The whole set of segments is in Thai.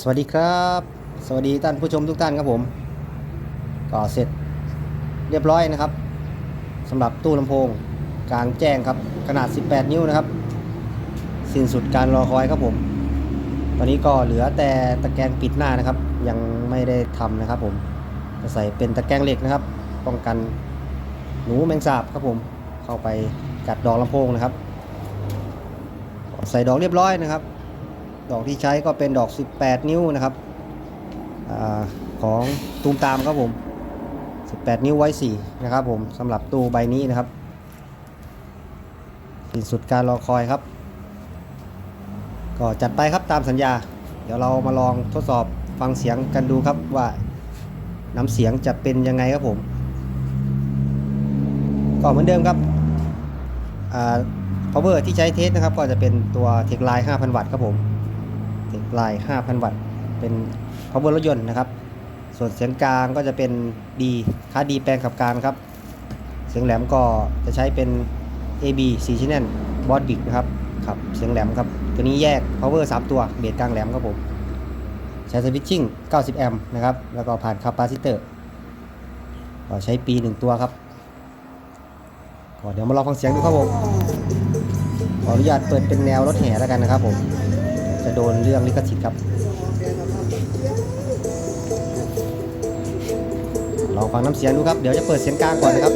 สวัสดีครับ สวัสดีท่านผู้ชมทุกท่านครับผม ก็เสร็จเรียบร้อยนะครับสำหรับตู้ลำโพงกลางแจ้งครับขนาด 18 นิ้วนะครับ สิ้นสุดการรอคอยครับผม ตอนนี้ก็เหลือแต่ตะแกรงปิดหน้านะครับ ยังไม่ได้ทำนะครับผมจะใส่เป็นตะแกรงเหล็กนะครับ ป้องกันหนูแมงสาบครับผม เข้าไปกัดดอกลำโพงนะครับ ใส่ดอกเรียบร้อยนะครับ ดอกที่ใช้ก็เป็นดอก 18 นิ้วนะครับอของตูมตามครับผม 18 นิ้วไว้4นะครับผมสำหรับตู้ใบนี้นะครับสิ้นสุดการรอคอยครับ ก็จัดไปครับตามสัญญา เดี๋ยวเรามาลองทดสอบฟังเสียงกันดูครับว่าน้ำเสียงจะเป็นยังไงครับผม ก็เหมือนเดิมครับอ่า power ที่ใช้เทสนะครับ ก็จะเป็นตัว t e c h Line 5,000 วัตต์ครับผม ลน์5,000 วัตต์ เป็น power รถยนต์นะครับ ส่วนเสียงกลางก็จะเป็นดีค่าดีแปลงขับกลางครับ เสียงแหลมก็จะใช้เป็น AB 4 channel b o s Big นะครับครับ เสียงแหลมครับ ตัวนี้แยก power 3 ตัว เบสกลางแหลมครับผม ใช้สวิตชิ่ง 90 แอมป์นะครับ แล้วก็ผ่านคาปาซิเตอร์ก็ใช้ปี 1 ตัวครับก็เดี๋ยวมาลองฟังเสียงดูครับผม ขออนุญาตเปิดเป็นแนวรถแห่แล้วกันนะครับผม จะโดนเรื่องลิขสิทธิ์ครับ ลองฟังน้ำเสียงดูครับ เดี๋ยวจะเปิดเสียงกลางก่อนนะครับ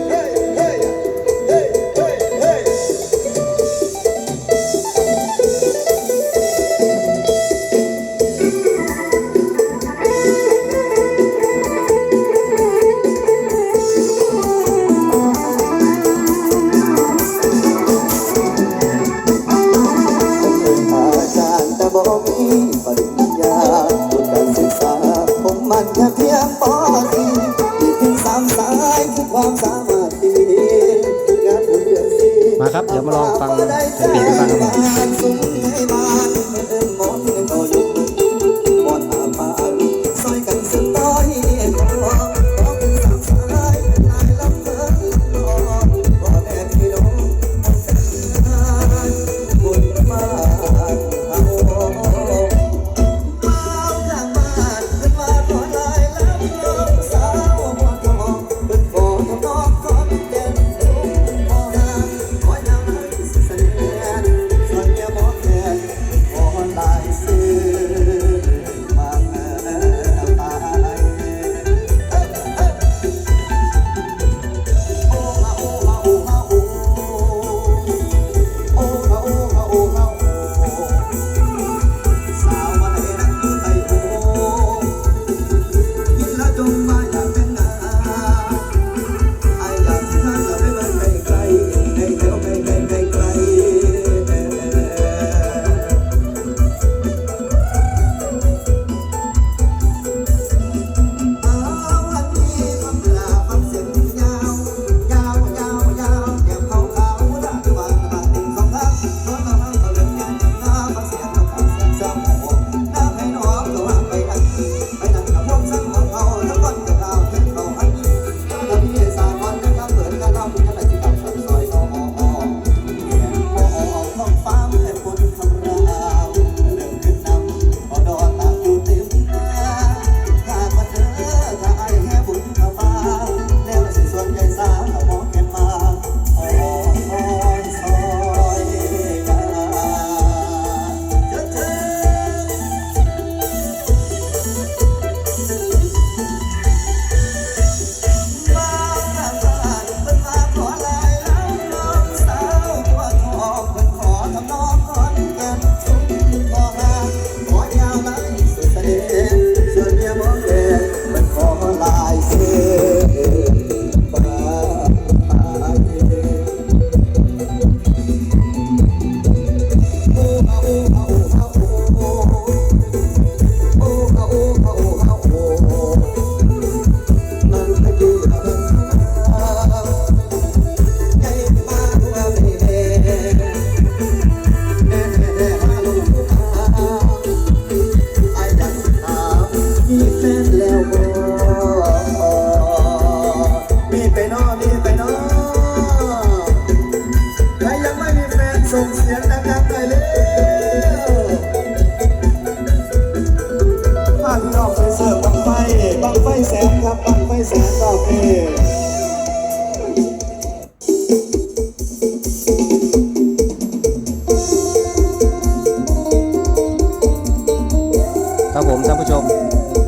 ญญาบุญการศึกษา ผมมันแค่เพียงปอสีที่ถึงสามสายคือความสามารถดีงานบุญเดือนสี่ มาครับ เดี๋ยวมาลองฟังเสียงเบ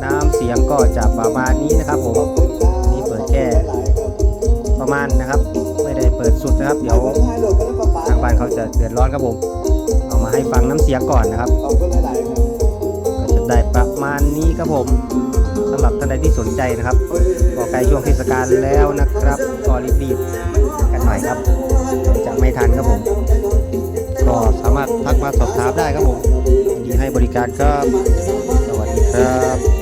น้ำเสียงก็จะประมาณนี้นะครับผมนี่เปิดแค่ประมาณนะครับ ไม่ได้เปิดสุดนะครับ เดี๋ยวทางบ้านเขาจะเดือดร้อนครับผม เอามาให้ฟังน้ำเสียงก่อนนะครับ ก็จะได้ประมาณนี้ครับผมสำหรับท่านใดที่สนใจนะครับก็ใกล้ช่วงเทศกาลแล้วนะครับก็รีบๆกันหน่อยครับ จะไม่ทันครับผมก็สามารถทักมาสอบถามได้ครับผมยินดีให้บริการครับ ครับ